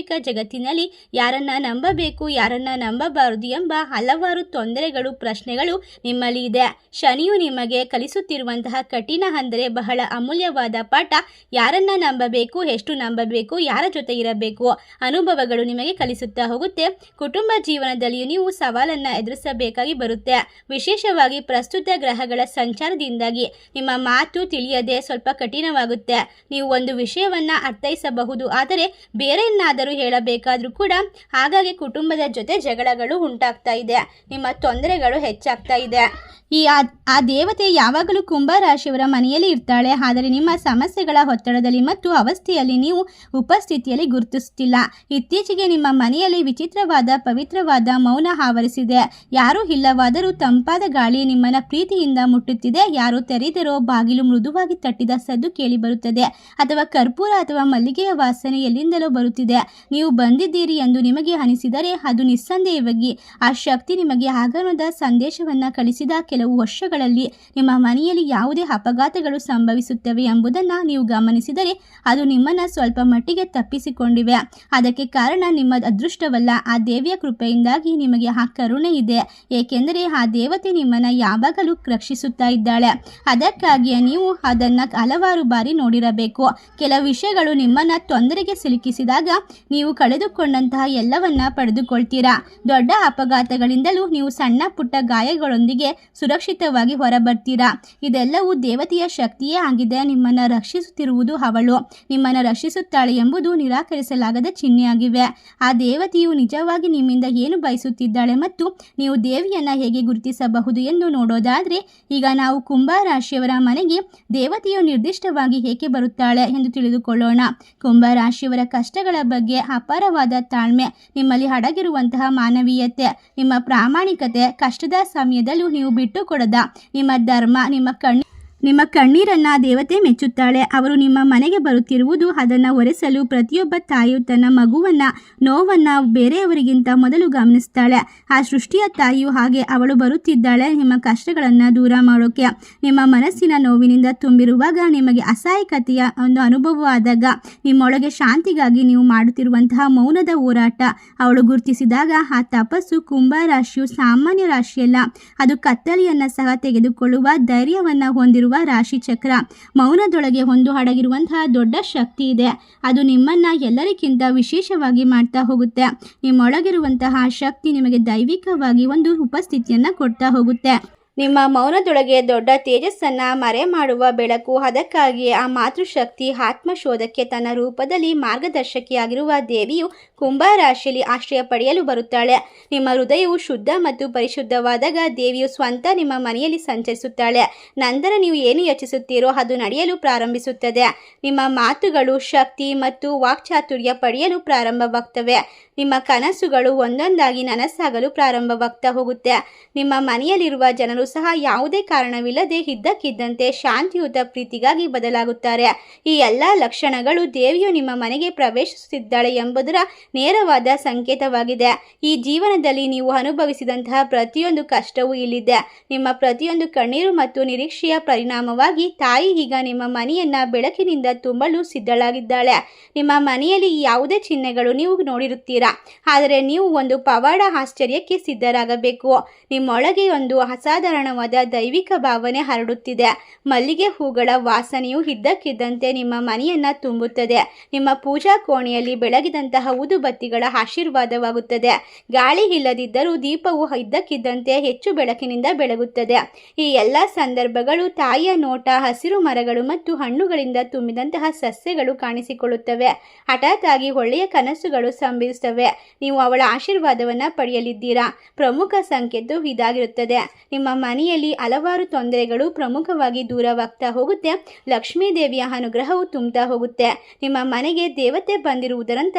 ವಾಸ್ತವಿಕ ಜಗತ್ತಿನಲ್ಲಿ ಯಾರನ್ನ ನಂಬಬೇಕು, ಯಾರನ್ನ ನಂಬಬಾರದು ಎಂಬ ಹಲವಾರು ತೊಂದರೆಗಳು, ಪ್ರಶ್ನೆಗಳು ನಿಮ್ಮಲ್ಲಿ ಇದೆ. ಶನಿಯು ನಿಮಗೆ ಕಲಿಸುತ್ತಿರುವಂತಹ ಕಠಿಣ ಅಂದರೆ ಬಹಳ ಅಮೂಲ್ಯವಾದ ಪಾಠ. ಯಾರನ್ನ ನಂಬಬೇಕು, ಎಷ್ಟು ನಂಬಬೇಕು, ಯಾರ ಜೊತೆ ಇರಬೇಕು ಅನುಭವಗಳು ನಿಮಗೆ ಕಲಿಸುತ್ತಾ ಹೋಗುತ್ತೆ. ಕುಟುಂಬ ಜೀವನದಲ್ಲಿಯೂ ನೀವು ಸವಾಲನ್ನ ಎದುರಿಸಬೇಕಾಗಿ ಬರುತ್ತೆ. ವಿಶೇಷವಾಗಿ ಪ್ರಸ್ತುತ ಗ್ರಹಗಳ ಸಂಚಾರದಿಂದಾಗಿ ನಿಮ್ಮ ಮಾತು ತಿಳಿಯದೆ ಸ್ವಲ್ಪ ಕಠಿಣವಾಗುತ್ತೆ. ನೀವು ಒಂದು ವಿಷಯವನ್ನ ಅರ್ಥೈಸಬಹುದು, ಆದರೆ ಬೇರೆಯನ್ನಾದರೂ ಹೇಳಬೇಕಾದ್ರೂ ಕೂಡ ಹಾಗಾಗಿ ಕುಟುಂಬದ ಜೊತೆ ಜಗಳಗಳು ಉಂಟಾಗ್ತಾ ಇದೆ. ನಿಮ್ಮ ತೊಂದರೆಗಳು ಹೆಚ್ಚಾಗ್ತಾ ಇದೆ. ಈ ಆ ಆ ದೇವತೆ ಯಾವಾಗಲೂ ಕುಂಭ ರಾಶಿಯವರ ಮನೆಯಲ್ಲಿ ಇರ್ತಾಳೆ. ಆದರೆ ನಿಮ್ಮ ಸಮಸ್ಯೆಗಳ ಒತ್ತಡದಲ್ಲಿ ಮತ್ತು ಅವಸ್ಥೆಯಲ್ಲಿ ನೀವು ಉಪಸ್ಥಿತಿಯಲ್ಲಿ ಗುರುತಿಸುತ್ತಿಲ್ಲ. ಇತ್ತೀಚೆಗೆ ನಿಮ್ಮ ಮನೆಯಲ್ಲಿ ವಿಚಿತ್ರವಾದ, ಪವಿತ್ರವಾದ ಮೌನ ಆವರಿಸಿದೆ. ಯಾರೂ ಇಲ್ಲವಾದರೂ ತಂಪಾದ ಗಾಳಿ ನಿಮ್ಮನ್ನ ಪ್ರೀತಿಯಿಂದ ಮುಟ್ಟುತ್ತಿದೆ. ಯಾರು ತೆರೆದಿರೋ ಬಾಗಿಲು ಮೃದುವಾಗಿ ತಟ್ಟಿದ ಸದ್ದು ಕೇಳಿ ಬರುತ್ತದೆ ಅಥವಾ ಕರ್ಪೂರ ಅಥವಾ ಮಲ್ಲಿಗೆಯ ವಾಸನೆ ಎಲ್ಲಿಂದಲೋ ಬರುತ್ತಿದೆ. ನೀವು ಬಂದಿದ್ದೀರಿ ಎಂದು ನಿಮಗೆ ಅನಿಸಿದರೆ ಅದು ನಿಸ್ಸಂದೇಹವಾಗಿ ಆ ಶಕ್ತಿ ನಿಮಗೆ ಆಗಮನದ ಸಂದೇಶವನ್ನು ಕಳಿಸಿದ ಕೆಲವು ವರ್ಷಗಳಲ್ಲಿ ನಿಮ್ಮ ಮನೆಯಲ್ಲಿ ಯಾವುದೇ ಅಪಘಾತಗಳು ಸಂಭವಿಸುತ್ತವೆ ಎಂಬುದನ್ನು ನೀವು ಗಮನಿಸಿದರೆ ಅದು ನಿಮ್ಮನ್ನು ಸ್ವಲ್ಪ ಮಟ್ಟಿಗೆ ತಪ್ಪಿಸಿಕೊಂಡಿವೆ. ಅದಕ್ಕೆ ಕಾರಣ ನಿಮ್ಮ ಅದೃಷ್ಟವಲ್ಲ. ಆ ದೇವಿಯ ಕೃಪೆಯಿಂದಾಗಿ ನಿಮಗೆ ಆ ಕರುಣೆ ಇದೆ. ಏಕೆಂದರೆ ಆ ದೇವತೆ ನಿಮ್ಮನ್ನು ಯಾವಾಗಲೂ ರಕ್ಷಿಸುತ್ತಾ ಇದ್ದಾಳೆ. ಅದಕ್ಕಾಗಿಯೇ ನೀವು ಅದನ್ನು ಹಲವಾರು ಬಾರಿ ನೋಡಿರಬೇಕು. ಕೆಲವು ವಿಷಯಗಳು ನಿಮ್ಮನ್ನು ತೊಂದರೆಗೆ ಸಿಲುಕಿಸಿದಾಗ ನೀವು ಕಳೆದುಕೊಂಡಂತಹ ಎಲ್ಲವನ್ನ ಪಡೆದುಕೊಳ್ತೀರಾ? ದೊಡ್ಡ ಅಪಘಾತಗಳಿಂದಲೂ ನೀವು ಸಣ್ಣ ಪುಟ್ಟ ಗಾಯಗಳೊಂದಿಗೆ ಸುರಕ್ಷಿತವಾಗಿ ಹೊರಬರ್ತೀರಾ? ಇದೆಲ್ಲವೂ ದೇವತೆಯ ಶಕ್ತಿಯೇ ಆಗಿದೆ. ನಿಮ್ಮನ್ನು ರಕ್ಷಿಸುತ್ತಿರುವುದು ಅವಳು. ನಿಮ್ಮನ್ನು ರಕ್ಷಿಸುತ್ತಾಳೆ ಎಂಬುದು ನಿರಾಕರಿಸಲಾಗದ ಚಿಹ್ನೆಯಾಗಿವೆ. ಆ ದೇವತೆಯು ನಿಜವಾಗಿ ನಿಮ್ಮಿಂದ ಏನು ಬಯಸುತ್ತಿದ್ದಾಳೆ ಮತ್ತು ನೀವು ದೇವಿಯನ್ನು ಹೇಗೆ ಗುರುತಿಸಬಹುದು ಎಂದು ನೋಡೋದಾದರೆ, ಈಗ ನಾವು ಕುಂಭ ರಾಶಿಯವರ ಮನೆಗೆ ದೇವತೆಯು ನಿರ್ದಿಷ್ಟವಾಗಿ ಏಕೆ ಬರುತ್ತಾಳೆ ಎಂದು ತಿಳಿದುಕೊಳ್ಳೋಣ. ಕುಂಭ ರಾಶಿಯವರ ಕಷ್ಟಗಳ ಬಗ್ಗೆ ಅಪಾರವಾದ ತಾಳ್ಮೆ, ನಿಮ್ಮಲ್ಲಿ ಅಡಗಿರುವಂತಹ ಮಾನವೀಯತೆ, ನಿಮ್ಮ ಪ್ರಾಮಾಣಿಕತೆ ಕಷ್ಟದ ಸಮಯದಲ್ಲೂ ನೀವು ಬಿಟ್ಟು ಕೊಡದ ನಿಮ್ಮ ಧರ್ಮ, ನಿಮ್ಮ ಕಣ್ಣು ನಿಮ್ಮ ಕಣ್ಣೀರನ್ನ ದೇವತೆ ಮೆಚ್ಚುತ್ತಾಳೆ. ಅವರು ನಿಮ್ಮ ಮನೆಗೆ ಬರುತ್ತಿರುವುದು ಅದನ್ನು ಒರೆಸಲು ಪ್ರತಿಯೊಬ್ಬ ತಾಯಿಯು ತನ್ನ ಮಗುವನ್ನ, ನೋವನ್ನ ಬೇರೆಯವರಿಗಿಂತ ಮೊದಲು ಗಮನಿಸ್ತಾಳೆ. ಆ ಸೃಷ್ಟಿಯ ತಾಯಿಯು ಹಾಗೆ ಅವಳು ಬರುತ್ತಿದ್ದಾಳೆ. ನಿಮ್ಮ ಕಷ್ಟಗಳನ್ನು ದೂರ ಮಾಡೋಕೆ, ನಿಮ್ಮ ಮನಸ್ಸಿನ ನೋವಿನಿಂದ ತುಂಬಿರುವಾಗ ನಿಮಗೆ ಅಸಹಾಯಕತೆಯ ಒಂದು ಅನುಭವವಾದಾಗ ನಿಮ್ಮೊಳಗೆ ಶಾಂತಿಗಾಗಿ ನೀವು ಮಾಡುತ್ತಿರುವಂತಹ ಮೌನದ ಹೋರಾಟ. ಅವಳು ಗುರುತಿಸಿದಾಗ ಆ ತಪಸ್ಸು ಕುಂಭ ರಾಶಿಯು ಸಾಮಾನ್ಯ ರಾಶಿಯಲ್ಲ. ಅದು ಕತ್ತಲೆಯನ್ನು ಸಹ ತೆಗೆದುಕೊಳ್ಳುವ ಧೈರ್ಯವನ್ನು ಹೊಂದಿರುವ ರಾಶಿ ಚಕ್ರ ಮೌನದೊಳಗೆ ಒಂದು ಅಡಗಿರುವಂತಹ ದೊಡ್ಡ ಶಕ್ತಿ ಇದೆ. ಅದು ನಿಮ್ಮನ್ನು ಎಲ್ಲರಿಗಿಂತ ವಿಶೇಷವಾಗಿ ಮಾಡ್ತಾ ಹೋಗುತ್ತೆ. ನಿಮ್ಮೊಳಗಿರುವಂತಹ ಶಕ್ತಿ ನಿಮಗೆ ದೈವಿಕವಾಗಿ ಒಂದು ಉಪಸ್ಥಿತಿಯನ್ನು ಕೊಡ್ತಾ ಹೋಗುತ್ತೆ. ನಿಮ್ಮ ಮೌನದೊಳಗೆ ದೊಡ್ಡ ತೇಜಸ್ಸನ್ನು ಮರೆ ಮಾಡುವ ಬೆಳಕು ಅದಕ್ಕಾಗಿ ಆ ಮಾತೃಶಕ್ತಿ ಆತ್ಮಶೋಧಕ್ಕೆ ತನ್ನ ರೂಪದಲ್ಲಿ ಮಾರ್ಗದರ್ಶಕಿಯಾಗಿರುವ ದೇವಿಯು ಕುಂಭ ರಾಶಿಯಲ್ಲಿ ಆಶ್ರಯ ಪಡೆಯಲು ಬರುತ್ತಾಳೆ. ನಿಮ್ಮ ಹೃದಯವು ಶುದ್ಧ ಮತ್ತು ಪರಿಶುದ್ಧವಾದಾಗ ದೇವಿಯು ಸ್ವಂತ ನಿಮ್ಮ ಮನೆಯಲ್ಲಿ ಸಂಚರಿಸುತ್ತಾಳೆ. ನಂತರ ನೀವು ಏನು ಯೋಚಿಸುತ್ತೀರೋ ಅದು ನಡೆಯಲು ಪ್ರಾರಂಭಿಸುತ್ತದೆ. ನಿಮ್ಮ ಮಾತುಗಳು ಶಕ್ತಿ ಮತ್ತು ವಾಕ್ಚಾತುರ್ಯ ಪಡೆಯಲು ಪ್ರಾರಂಭವಾಗ್ತವೆ. ನಿಮ್ಮ ಕನಸುಗಳು ಒಂದೊಂದಾಗಿ ನನಸಾಗಲು ಪ್ರಾರಂಭವಾಗ್ತಾ ಹೋಗುತ್ತೆ. ನಿಮ್ಮ ಮನೆಯಲ್ಲಿರುವ ಜನರು ಸಹ ಯಾವುದೇ ಕಾರಣವಿಲ್ಲದೆ ಇದ್ದಕ್ಕಿದ್ದಂತೆ ಶಾಂತಿಯುತ ಪ್ರೀತಿಗಾಗಿ ಬದಲಾಗುತ್ತಾರೆ. ಈ ಎಲ್ಲ ಲಕ್ಷಣಗಳು ದೇವಿಯು ನಿಮ್ಮ ಮನೆಗೆ ಪ್ರವೇಶಿಸುತ್ತಿದ್ದಾಳೆ ಎಂಬುದರ ನೇರವಾದ ಸಂಕೇತವಾಗಿದೆ. ಈ ಜೀವನದಲ್ಲಿ ನೀವು ಅನುಭವಿಸಿದಂತಹ ಪ್ರತಿಯೊಂದು ಕಷ್ಟವೂ ಇಲ್ಲಿದೆ. ನಿಮ್ಮ ಪ್ರತಿಯೊಂದು ಕಣ್ಣೀರು ಮತ್ತು ನಿರೀಕ್ಷೆಯ ಪರಿಣಾಮವಾಗಿ ತಾಯಿ ಈಗ ನಿಮ್ಮ ಮನೆಯನ್ನ ಬೆಳಕಿನಿಂದ ತುಂಬಲು ಸಿದ್ಧಳಾಗಿದ್ದಾಳೆ. ನಿಮ್ಮ ಮನೆಯಲ್ಲಿ ಯಾವುದೇ ಚಿಹ್ನೆಗಳು ನೀವು ನೋಡಿರುತ್ತೀರಾ? ಆದರೆ ನೀವು ಒಂದು ಪವಾಡ ಆಶ್ಚರ್ಯಕ್ಕೆ ಸಿದ್ಧರಾಗಬೇಕು. ನಿಮ್ಮೊಳಗೆ ಒಂದು ಅಸಾಧಾರಣವಾದ ದೈವಿಕ ಭಾವನೆ ಹರಡುತ್ತಿದೆ. ಮಲ್ಲಿಗೆ ಹೂಗಳ ವಾಸನೆಯು ಇದ್ದಕ್ಕಿದ್ದಂತೆ ನಿಮ್ಮ ಮನೆಯನ್ನ ತುಂಬುತ್ತದೆ. ನಿಮ್ಮ ಪೂಜಾ ಕೋಣೆಯಲ್ಲಿ ಬೆಳಗಿದಂತಹ ಊದುಬತ್ತಿಗಳ ಆಶೀರ್ವಾದವಾಗುತ್ತದೆ. ಗಾಳಿ ಇಲ್ಲದಿದ್ದರೂ ದೀಪವು ಇದ್ದಕ್ಕಿದ್ದಂತೆ ಹೆಚ್ಚು ಬೆಳಕಿನಿಂದ ಬೆಳಗುತ್ತದೆ. ಈ ಎಲ್ಲ ಸಂದರ್ಭಗಳು ತಾಯಿಯ ನೋಟ, ಹಸಿರು ಮರಗಳು ಮತ್ತು ಹಣ್ಣುಗಳಿಂದ ತುಂಬಿದಂತಹ ಸಸ್ಯಗಳು ಕಾಣಿಸಿಕೊಳ್ಳುತ್ತವೆ. ಹಠಾತ್ ಆಗಿ ಒಳ್ಳೆಯ ಕನಸುಗಳು ಸಂಭವಿಸುತ್ತವೆ. ನೀವು ಅವಳ ಆಶೀರ್ವಾದವನ್ನ ಪಡೆಯಲಿದ್ದೀರಾ? ಪ್ರಮುಖ ಸಂಕೇತವು ಇದಾಗಿರುತ್ತದೆ. ನಿಮ್ಮ ಮನೆಯಲ್ಲಿ ಹಲವಾರು ತೊಂದರೆಗಳು ಪ್ರಮುಖವಾಗಿ ದೂರವಾಗ್ತಾ ಹೋಗುತ್ತೆ. ಲಕ್ಷ್ಮೀ ದೇವಿಯ ಅನುಗ್ರಹವು ತುಂಬುತ್ತಾ ಹೋಗುತ್ತೆ. ನಿಮ್ಮ ಮನೆಗೆ ದೇವತೆ ಬಂದಿರುವುದರಂತ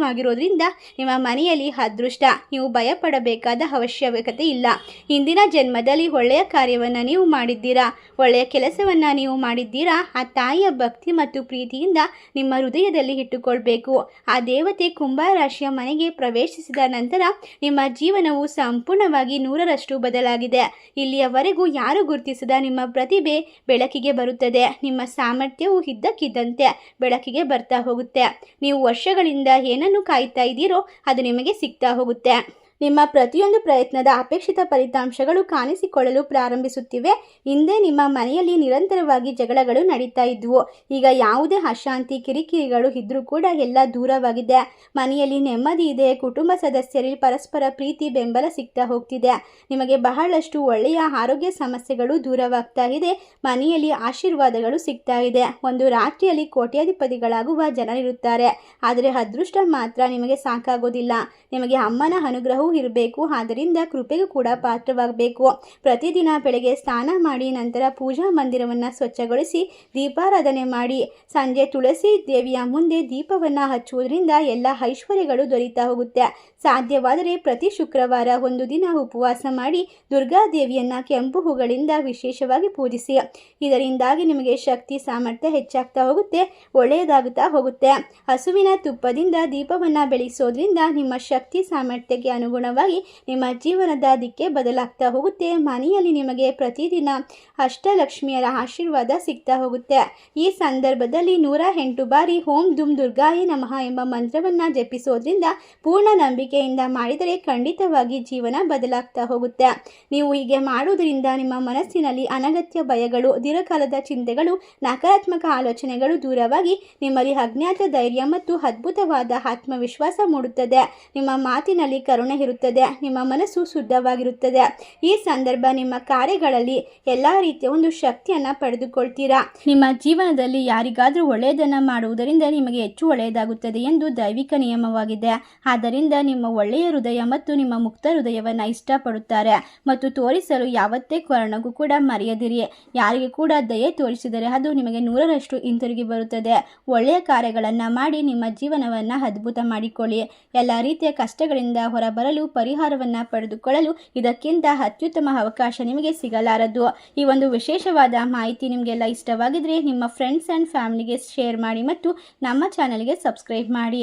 ಸಂಕೇತವಾಗಿರೋದ್ರಿಂದ ನಿಮ್ಮ ಮನೆಯಲ್ಲಿ ಅದೃಷ್ಟ. ನೀವು ಭಯಪಡಬೇಕಾದ ಅವಶ್ಯಕತೆ ಇಲ್ಲ. ಇಂದಿನ ಜನ್ಮದಲ್ಲಿ ಒಳ್ಳೆಯ ಕಾರ್ಯವನ್ನು ನೀವು ಮಾಡಿದ್ದೀರಾ? ಒಳ್ಳೆಯ ಕೆಲಸವನ್ನ ನೀವು ಮಾಡಿದ್ದೀರಾ? ಆ ತಾಯಿಯ ಭಕ್ತಿ ಮತ್ತು ಪ್ರೀತಿಯಿಂದ ನಿಮ್ಮ ಹೃದಯದಲ್ಲಿ ಇಟ್ಟುಕೊಳ್ಬೇಕು. ಆ ದೇವತೆ ಕುಂಭ ರಾಶಿಯ ಮನೆಗೆ ಪ್ರವೇಶಿಸಿದ ನಂತರ ನಿಮ್ಮ ಜೀವನವು ಸಂಪೂರ್ಣವಾಗಿ ನೂರರಷ್ಟು ಬದಲಾಗಿದೆ. ಇಲ್ಲಿಯವರೆಗೂ ಯಾರು ಗುರುತಿಸದ ನಿಮ್ಮ ಪ್ರತಿಭೆ ಬೆಳಕಿಗೆ ಬರುತ್ತದೆ. ನಿಮ್ಮ ಸಾಮರ್ಥ್ಯವು ಇದ್ದಕ್ಕಿದ್ದಂತೆ ಬೆಳಕಿಗೆ ಬರ್ತಾ ಹೋಗುತ್ತೆ. ನೀವು ವರ್ಷಗಳಿಂದ ಏನನ್ನು ಕಾಯ್ತಾ ಇದ್ದೀರೋ ಅದು ನಿಮಗೆ ಸಿಗ್ತಾ ಹೋಗುತ್ತೆ. ನಿಮ್ಮ ಪ್ರತಿಯೊಂದು ಪ್ರಯತ್ನದ ಅಪೇಕ್ಷಿತ ಫಲಿತಾಂಶಗಳು ಕಾಣಿಸಿಕೊಳ್ಳಲು ಪ್ರಾರಂಭಿಸುತ್ತಿವೆ. ಹಿಂದೆ ನಿಮ್ಮ ಮನೆಯಲ್ಲಿ ನಿರಂತರವಾಗಿ ಜಗಳಗಳು ನಡೀತಾ ಇದ್ವು. ಈಗ ಯಾವುದೇ ಅಶಾಂತಿ, ಕಿರಿಕಿರಿಗಳು ಇದ್ರೂ ಕೂಡ ಎಲ್ಲ ದೂರವಾಗಿದೆ. ಮನೆಯಲ್ಲಿ ನೆಮ್ಮದಿ ಇದೆ, ಕುಟುಂಬ ಸದಸ್ಯರಲ್ಲಿ ಪರಸ್ಪರ ಪ್ರೀತಿ, ಬೆಂಬಲ ಸಿಗ್ತಾ ಹೋಗ್ತಿದೆ. ನಿಮಗೆ ಬಹಳಷ್ಟು ಒಳ್ಳೆಯ ಆರೋಗ್ಯ ಸಮಸ್ಯೆಗಳು ದೂರವಾಗ್ತಾ ಇದೆ. ಮನೆಯಲ್ಲಿ ಆಶೀರ್ವಾದಗಳು ಸಿಗ್ತಾ ಇದೆ. ಒಂದು ರಾತ್ರಿಯಲ್ಲಿ ಕೋಟ್ಯಾಧಿಪತಿಗಳಾಗುವ ಜನರಿರುತ್ತಾರೆ. ಆದರೆ ಅದೃಷ್ಟ ಮಾತ್ರ ನಿಮಗೆ ಸಾಕಾಗೋದಿಲ್ಲ. ನಿಮಗೆ ಅಮ್ಮನ ಅನುಗ್ರಹವೂ ಇರಬೇಕು. ಆದ್ದರಿಂದ ಕೃಪೆಗೂ ಕೂಡ ಪಾತ್ರವಾಗಬೇಕು. ಪ್ರತಿದಿನ ಬೆಳಗ್ಗೆ ಸ್ನಾನ ಮಾಡಿ ನಂತರ ಪೂಜಾ ಮಂದಿರವನ್ನು ಸ್ವಚ್ಛಗೊಳಿಸಿ ದೀಪಾರಾಧನೆ ಮಾಡಿ. ಸಂಜೆ ತುಳಸಿ ದೇವಿಯ ಮುಂದೆ ದೀಪವನ್ನು ಹಚ್ಚುವುದರಿಂದ ಎಲ್ಲ ಐಶ್ವರ್ಯಗಳು ದೊರೀತಾ ಹೋಗುತ್ತೆ. ಸಾಧ್ಯವಾದರೆ ಪ್ರತಿ ಶುಕ್ರವಾರ ಒಂದು ದಿನ ಉಪವಾಸ ಮಾಡಿ ದುರ್ಗಾದೇವಿಯನ್ನು ಕೆಂಪು ಹೂಗಳಿಂದ ವಿಶೇಷವಾಗಿ ಪೂಜಿಸಿ. ಇದರಿಂದಾಗಿ ನಿಮಗೆ ಶಕ್ತಿ ಸಾಮರ್ಥ್ಯ ಹೆಚ್ಚಾಗ್ತಾ ಹೋಗುತ್ತೆ, ಒಳ್ಳೆಯದಾಗುತ್ತಾ ಹೋಗುತ್ತೆ. ಹಸುವಿನ ತುಪ್ಪದಿಂದ ದೀಪವನ್ನು ಬೆಳೆಸೋದ್ರಿಂದ ನಿಮ್ಮ ಶಕ್ತಿ ಸಾಮರ್ಥ್ಯಕ್ಕೆ ಅನುಗುಣವಾಗಿ ನಿಮ್ಮ ಜೀವನದ ದಿಕ್ಕೆ ಬದಲಾಗ್ತಾ ಹೋಗುತ್ತೆ. ಮನೆಯಲ್ಲಿ ನಿಮಗೆ ಪ್ರತಿದಿನ ಅಷ್ಟಲಕ್ಷ್ಮಿಯರ ಆಶೀರ್ವಾದ ಸಿಗ್ತಾ ಹೋಗುತ್ತೆ. ಈ ಸಂದರ್ಭದಲ್ಲಿ ನೂರ ಎಂಟು ಬಾರಿ ಓಂ ದುಮ್ ದುರ್ಗಾಯೇ ನಮಃ ಎಂಬ ಮಂತ್ರವನ್ನು ಜಪಿಸೋದ್ರಿಂದ ಪೂರ್ಣ ನಂಬಿಕೆಯಿಂದ ಮಾಡಿದರೆ ಖಂಡಿತವಾಗಿ ಜೀವನ ಬದಲಾಗ್ತಾ ಹೋಗುತ್ತೆ. ನೀವು ಹೀಗೆ ಮಾಡುವುದರಿಂದ ನಿಮ್ಮ ಮನಸ್ಸಿನಲ್ಲಿ ಅನಗತ್ಯ ಭಯಗಳು, ದೀರ್ಘಕಾಲದ ಚಿಂತೆಗಳು, ನಕಾರಾತ್ಮಕ ಆಲೋಚನೆಗಳು ದೂರವಾಗಿ ನಿಮ್ಮಲ್ಲಿ ಅಜ್ಞಾತ ಧೈರ್ಯ ಮತ್ತು ಅದ್ಭುತವಾದ ಆತ್ಮವಿಶ್ವಾಸ ಮೂಡುತ್ತದೆ. ನಿಮ್ಮ ಮಾತಿನಲ್ಲಿ ಕರುಣೆ ಇರುತ್ತದೆ, ನಿಮ್ಮ ಮನಸ್ಸು ಶುದ್ಧವಾಗಿರುತ್ತದೆ. ಈ ಸಂದರ್ಭ ನಿಮ್ಮ ಕಾರ್ಯಗಳಲ್ಲಿ ಎಲ್ಲ ರೀತಿಯ ಒಂದು ಶಕ್ತಿಯನ್ನು ಪಡೆದುಕೊಳ್ತೀರಾ? ನಿಮ್ಮ ಜೀವನದಲ್ಲಿ ಯಾರಿಗಾದರೂ ಒಳ್ಳೆಯದನ್ನು ಮಾಡುವುದರಿಂದ ನಿಮಗೆ ಹೆಚ್ಚು ಒಳ್ಳೆಯದಾಗುತ್ತದೆ ಎಂದು ದೈವಿಕ ನಿಯಮವಾಗಿದೆ. ಆದ್ದರಿಂದ ನಿಮ್ಮ ಒಳ್ಳೆಯ ಹೃದಯ ಮತ್ತು ನಿಮ್ಮ ಮುಕ್ತ ಹೃದಯವನ್ನು ಇಷ್ಟಪಡುತ್ತಾರೆ ಮತ್ತು ತೋರಿಸಲು ಯಾವತ್ತೇ ಕಾರಣಕ್ಕೂ ಕೂಡ ಮರೆಯದಿರಿ. ಯಾರಿಗೆ ಕೂಡ ದಯೆ ತೋರಿಸಿದರೆ ಅದು ನಿಮಗೆ ನೂರರಷ್ಟು ಹಿಂತಿರುಗಿ ಬರುತ್ತದೆ. ಒಳ್ಳೆಯ ಕಾರ್ಯಗಳನ್ನು ಮಾಡಿ ನಿಮ್ಮ ಜೀವನವನ್ನು ಅದ್ಭುತ ಮಾಡಿಕೊಳ್ಳಿ. ಎಲ್ಲ ರೀತಿಯ ಕಷ್ಟಗಳಿಂದ ಹೊರಬರಲು, ಪರಿಹಾರವನ್ನು ಪಡೆದುಕೊಳ್ಳಲು ಇದಕ್ಕಿಂತ ಅತ್ಯುತ್ತಮ ಅವಕಾಶ ನಿಮಗೆ ಸಿಗಲಾರದು. ಈ ಒಂದು ವಿಶೇಷವಾದ ಮಾಹಿತಿ ನಿಮಗೆಲ್ಲ ಇಷ್ಟವಾಗಿದ್ದರೆ ನಿಮ್ಮ ಫ್ರೆಂಡ್ಸ್ ಆ್ಯಂಡ್ ಫ್ಯಾಮಿಲಿಗೆ ಶೇರ್ ಮಾಡಿ ಮತ್ತು ನಮ್ಮ ಚಾನಲ್ಗೆ ಸಬ್ಸ್ಕ್ರೈಬ್ ಮಾಡಿ.